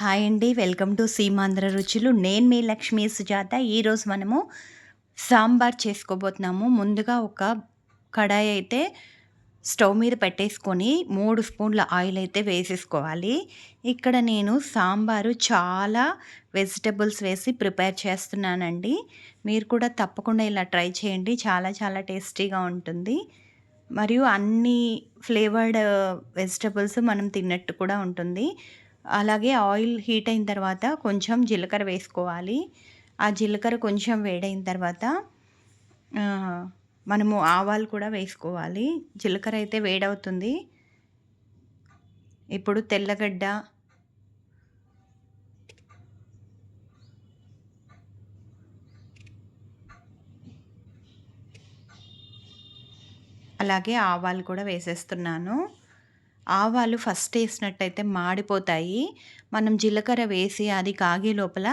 Hi అండి. Welcome to Seemandhra రుచులు. నేను మీ లక్ష్మీ సుజాత. ఈరోజు మనము సాంబార్ చేసుకోబోతున్నాము. ముందుగా ఒక కడాయి అయితే స్టవ్ మీద పెట్టేసుకొని మూడు స్పూన్ల ఆయిల్ అయితే వేసేసుకోవాలి. ఇక్కడ నేను సాంబారు చాలా వెజిటబుల్స్ వేసి ప్రిపేర్ చేస్తున్నానండి. మీరు కూడా తప్పకుండా ఇలా ట్రై చేయండి. చాలా చాలా టేస్టీగా ఉంటుంది. మరియు అన్ని ఫ్లేవర్డ్ వెజిటబుల్స్ మనం తిన్నట్టు కూడా ఉంటుంది. అలాగే ఆయిల్ హీట్ అయిన తర్వాత కొంచెం జీలకర్ర వేసుకోవాలి. ఆ జీలకర్ర కొంచెం వేడైన తర్వాత మనము ఆవాలు కూడా వేసుకోవాలి. జీలకర్ర అయితే వేడవుతుంది. ఇప్పుడు తెల్లగడ్డ అలాగే ఆవాలు కూడా వేసేస్తున్నాను. ఆవాలు ఫస్ట్ వేసినట్టయితే మాడిపోతాయి. మనం జీలకర్ర వేసి అది కాగే లోపల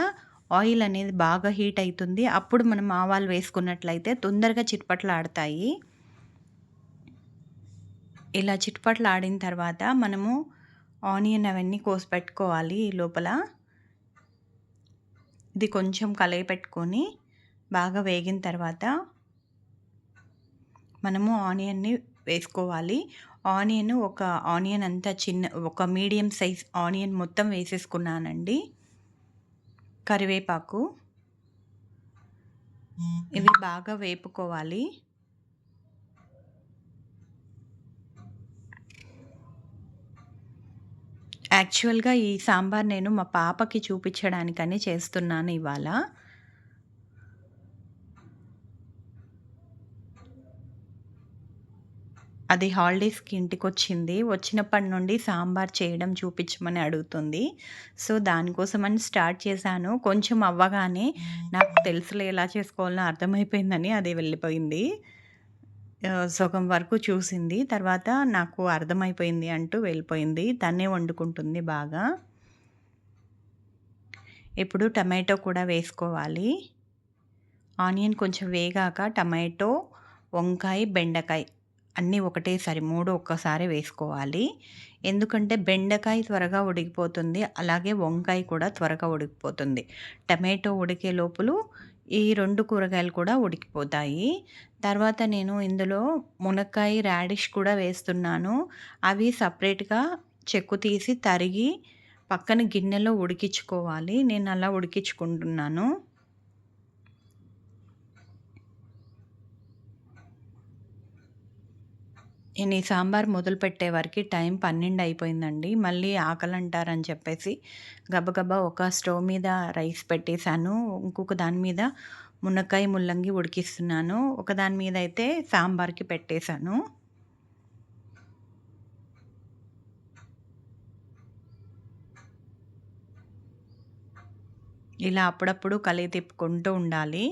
ఆయిల్ అనేది బాగా హీట్ అవుతుంది అప్పుడు మనం ఆవాలు వేసుకున్నట్లయితే తొందరగా చిట్పట్లు ఆడతాయి ఇలా చిట్పట్లు ఆడిన తర్వాత మనము ఆనియన్ అవన్నీ కోసి పెట్టుకోవాలి ఈ లోపల. ఇది కొంచెం కలయి పెట్టుకొని బాగా వేగిన తర్వాత మనము ఆనియన్ని వేసుకోవాలి. ఆనియన్ ఒక ఆనియన్ అంతా చిన్న ఒక మీడియం సైజ్ ఆనియన్ మొత్తం వేసేసుకున్నానండి. కరివేపాకు. ఇవి బాగా వేపుకోవాలి. యాక్చువల్గా ఈ సాంబార్ నేను మా పాపకి చూపించడానికని చేస్తున్నాను ఇవాళ. అది హాలిడేస్కి ఇంటికి వచ్చింది వచ్చినప్పటి నుండి సాంబార్ చేయడం చూపించమని అడుగుతుంది. సో దానికోసమని స్టార్ట్ చేశాను. కొంచెం అవ్వగానే నాకు తెలుసులే ఎలా చేసుకోవాలో అర్థమైపోయిందని అది వెళ్ళిపోయింది. సగం వరకు చూసింది. తర్వాత నాకు అర్థమైపోయింది అంటూ వెళ్ళిపోయింది. తనే వండుకుంటుంది బాగా. ఇప్పుడు టమాటో కూడా వేసుకోవాలి. ఆనియన్ కొంచెం వేగాక టమాటో వంకాయ బెండకాయ అన్నీ ఒకటేసారి మూడు ఒక్కసారి వేసుకోవాలి. ఎందుకంటే బెండకాయ త్వరగా ఉడికిపోతుంది అలాగే వంకాయ కూడా త్వరగా ఉడికిపోతుంది. టమాటో ఉడికే లోపల ఈ రెండు కూరగాయలు కూడా ఉడికిపోతాయి. తర్వాత నేను ఇందులో మునక్కాయ రాడిష్ కూడా వేస్తున్నాను. అవి సపరేట్గా చెక్కు తీసి తరిగి పక్కన గిన్నెలో ఉడికించుకోవాలి. నేను అలా ఉడికించుకుంటున్నాను. నేను ఈ సాంబార్ మొదలు పెట్టే వరకు టైం పన్నెండు అయిపోయిందండి. మళ్ళీ ఆకలి అంటారని చెప్పేసి గబగబా ఒక స్టవ్ మీద రైస్ పెట్టేశాను. ఇంకొక దాని మీద మునక్కాయ ముల్లంగి ఉడికిస్తున్నాను. ఒక దాని మీద అయితే సాంబార్కి పెట్టేశాను. ఇలా అప్పుడప్పుడు కలిగి తిప్పుకుంటూ ఉండాలి.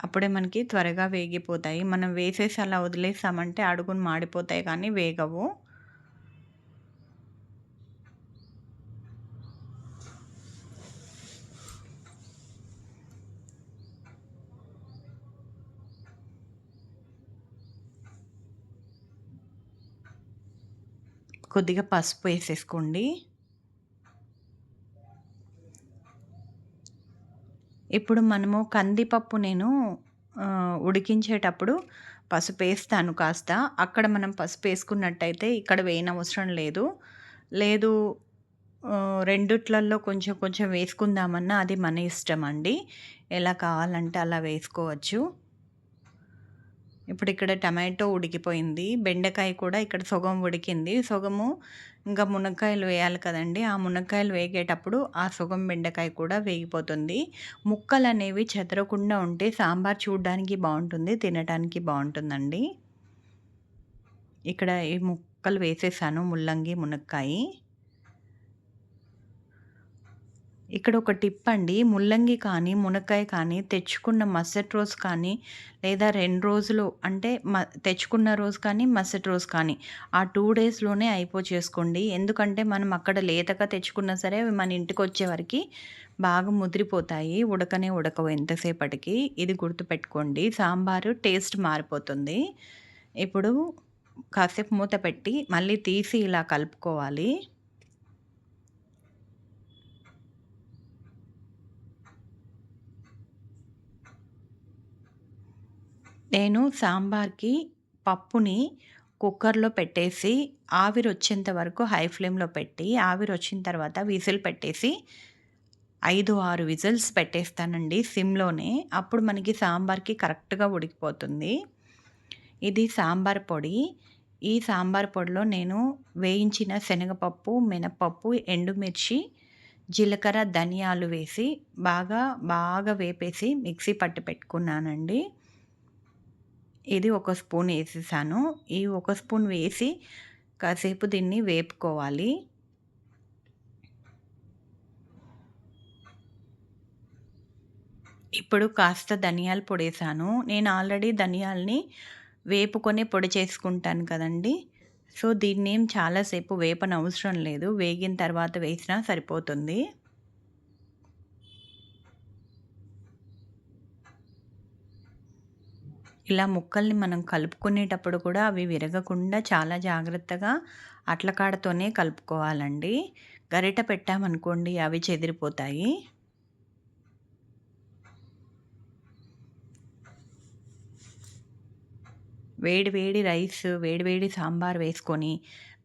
అప్పుడే మనకి త్వరగా వేగిపోతాయి. మనం వేసేసి అలా వదిలేసామంటే అడుగును మాడిపోతాయి కానీ వేగవు. కొద్దిగా పసుపు వేసేసుకోండి. ఇప్పుడు మనము కందిపప్పు నేను ఉడికించేటప్పుడు పసుపు వేస్తాను కాస్త. అక్కడ మనం పసుపు వేసుకున్నట్టయితే ఇక్కడ వేయనవసరం లేదు. లేదు రెండిట్లలో కొంచెం కొంచెం వేసుకుందామన్నా అది మన ఇష్టం అండి. ఎలా కావాలంటే అలా వేసుకోవచ్చు. ఇప్పుడు ఇక్కడ టమాటో ఉడికిపోయింది. బెండకాయ కూడా ఇక్కడ సొగం ఉడికింది. సొగము ఇంకా మునక్కాయలు వేయాలి కదండి. ఆ మునక్కాయలు వేగేటప్పుడు ఆ సుగం బెండకాయ కూడా వేగిపోతుంది. ముక్కలు అనేవి చెదరకుండా ఉంటే సాంబార్ చూడడానికి బాగుంటుంది తినడానికి బాగుంటుందండి. ఇక్కడ ఈ ముక్కలు వేసేసాను. ముల్లంగి మునక్కాయ. ఇక్కడ ఒక టిప్ అండి. ముల్లంగి కానీ మునక్కాయ కానీ తెచ్చుకున్న మరుసటి రోజు కానీ లేదా రెండు రోజులు అంటే మ తెచ్చుకున్న రోజు కానీ మరుసటి రోజు కానీ ఆ టూ డేస్లోనే అయిపో చేసుకోండి. ఎందుకంటే మనం అక్కడ లేతగా తెచ్చుకున్నా సరే అవి మన ఇంటికి వచ్చేవరకు బాగా ముదిరిపోతాయి. ఉడకనే ఉడకవు ఎంతసేపటికి. ఇది గుర్తుపెట్టుకోండి. సాంబారు టేస్ట్ మారిపోతుంది. ఇప్పుడు కాసేపు మూత పెట్టి మళ్ళీ తీసి ఇలా కలుపుకోవాలి. నేను సాంబార్‌కి పప్పుని కుక్కర్‌లో పెట్టేసి ఆవిరి వచ్చేంత వరకు హై ఫ్లేమ్‌లో పెట్టి, ఆవిరి వచ్చిన తర్వాత విజిల్ పెట్టేసి 5, 6 విజిల్స్ పెట్టేస్తానండి సిమ్‌లోనే. అప్పుడు మనకి సాంబార్‌కి కరెక్ట్‌గా ఉడికిపోతుంది. ఇది సాంబార్ పొడి. ఈ సాంబార్ పొడిలో నేను వేయించిన శనగపప్పు, మినపప్పు, ఎండుమిర్చి, జీలకర్ర, ధనియాలు వేసి బాగా, బాగా వేపేసి మిక్సీ పట్టు పెట్టుకున్నానండి. ఇది ఒక స్పూన్ వేసేసాను. ఈ ఒక స్పూన్ వేసి కాసేపు దీన్ని వేపుకోవాలి. ఇప్పుడు కాస్త ధనియాల పొడేసాను. నేను ఆల్రెడీ ధనియాల్ని వేపుకొని పొడి చేసుకుంటాను కదండీ! సో, దీన్ని చాలా సేపు వేపనవసరం లేదు. వేగిన తర్వాత వేసినా సరిపోతుంది. ఇలా ముక్కల్ని మనం కలుపుకునేటప్పుడు కూడా అవి విరగకుండా చాలా జాగ్రత్తగా అట్లకాడతోనే కలుపుకోవాలండి. గరిట పెట్టామనుకోండి అవి చెదిరిపోతాయి. వేడి వేడి రైస్, వేడి వేడి సాంబార్ వేసుకొని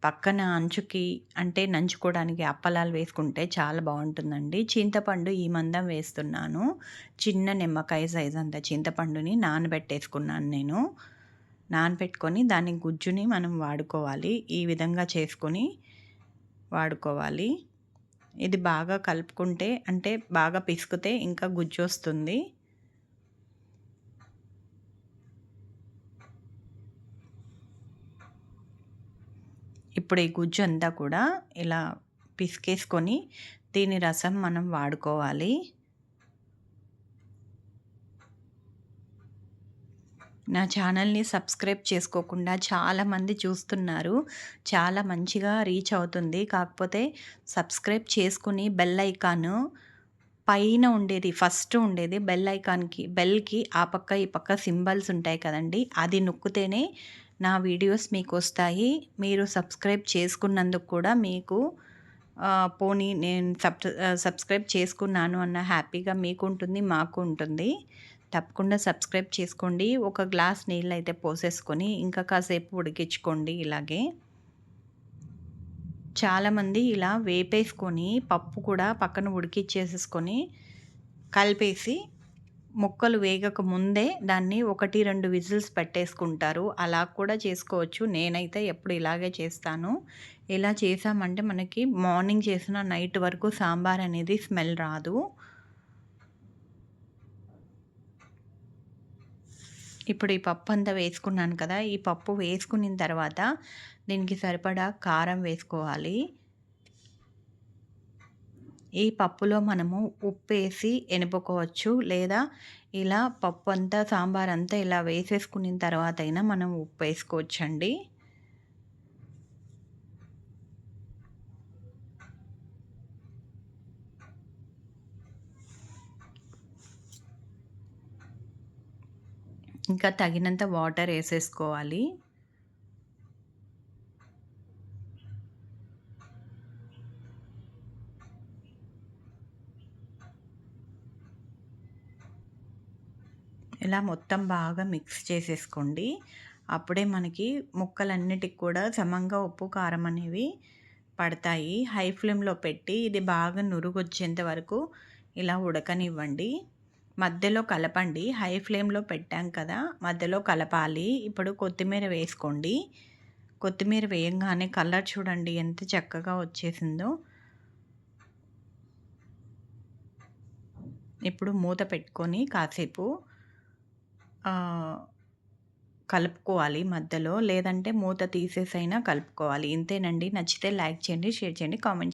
పక్కన అంచుకి అంటే నంచుకోవడానికి అప్పలాలు వేసుకుంటే చాలా బాగుంటుందండి. చింతపండు ఈ మందం వేస్తున్నాను. చిన్న నిమ్మకాయ సైజ్ అంత చింతపండుని నానబెట్టేసుకున్నాను నేను. నానబెట్టుకొని దాని గుజ్జుని మనం వాడుకోవాలి. ఈ విధంగా చేసుకొని వాడుకోవాలి. ఇది బాగా కలుపుకుంటే అంటే బాగా పిసికితే ఇంకా గుజ్జు వస్తుంది ఇప్పుడు ఈ గుజ్జు అంతా కూడా ఇలా పిసికేసుకొని దీని రసం మనం వాడుకోవాలి. నా ఛానల్‌ని సబ్స్క్రైబ్ చేసుకోకుండా చాలామంది చూస్తున్నారు. చాలా మంచిగా రీచ్ అవుతుంది. కాకపోతే సబ్స్క్రైబ్ చేసుకుని బెల్ ఐకాన్ పైన ఉండేది ఫస్ట్ ఉండేది బెల్ ఐకాన్‌కి బెల్‌కి ఆ పక్క, ఈ పక్క సింబల్స్ ఉంటాయి కదండీ! అది నొక్కితేనే నా వీడియోస్ మీకు వస్తాయి మీరు సబ్స్క్రైబ్ చేసుకున్నందుకు కూడా మీకు పోనీ నేను సబ్ సబ్స్క్రైబ్ చేసుకున్నాను అన్న హ్యాపీగా మీకు ఉంటుంది మాకు ఉంటుంది. తప్పకుండా సబ్స్క్రైబ్ చేసుకోండి. ఒక గ్లాస్ నీళ్ళైతే పోసేసుకొని ఇంకా కాసేపు ఉడికించుకోండి ఇలాగే. చాలామంది ఇలా వేపేసుకొని పప్పు కూడా పక్కన ఉడికిచ్చేసేసుకొని కలిపేసి ముక్కలు వేగక ముందే దాన్ని 1, 2 విజిల్స్ పెట్టేసుకుంటారు. అలా కూడా చేసుకోవచ్చు. నేనైతే ఎప్పుడు ఇలాగే చేస్తాను. ఇలా చేశామంటే మనకి మార్నింగ్ చేసిన నైట్ వరకు సాంబార్ అనేది స్మెల్ రాదు. ఇప్పుడు ఈ పప్పు అంతా వేసుకున్నాను కదా! ఈ పప్పు వేసుకున్న తర్వాత దీనికి సరిపడా కారం వేసుకోవాలి. ఈ పప్పులో మనము ఉప్పు వేసి ఎనుపుకోవచ్చు. లేదా ఇలా పప్పు అంతా సాంబార్ అంతా ఇలా వేసేసుకున్న తర్వాత అయినా మనం ఉప్పు వేసుకోవచ్చండి ఇంకా తగినంత వాటర్ వేసేసుకోవాలి ఇలా మొత్తం బాగా మిక్స్ చేసేసుకోండి. అప్పుడే మనకి ముక్కలన్నిటికి కూడా సమంగా ఉప్పు, కారం అనేవి పడతాయి. హై ఫ్లేమ్‌లో పెట్టి ఇది బాగా నురుగొచ్చేంత వరకు ఇలా ఉడకనివ్వండి. మధ్యలో కలపండి. హై ఫ్లేమ్‌లో పెట్టాం కదా! మధ్యలో కలపాలి. ఇప్పుడు కొత్తిమీర వేసుకోండి. కొత్తిమీర వేయంగానే కలర్ చూడండి ఎంత చక్కగా వచ్చేసిందో. ఇప్పుడు మూత పెట్టుకొని కాసేపు కలుపుకోవాలి మధ్యలో. లేదంటే మూత తీసేసైనా కలుపుకోవాలి. ఇంతేనండి. నచ్చితే లైక్ చేయండి, షేర్ చేయండి, కామెంట్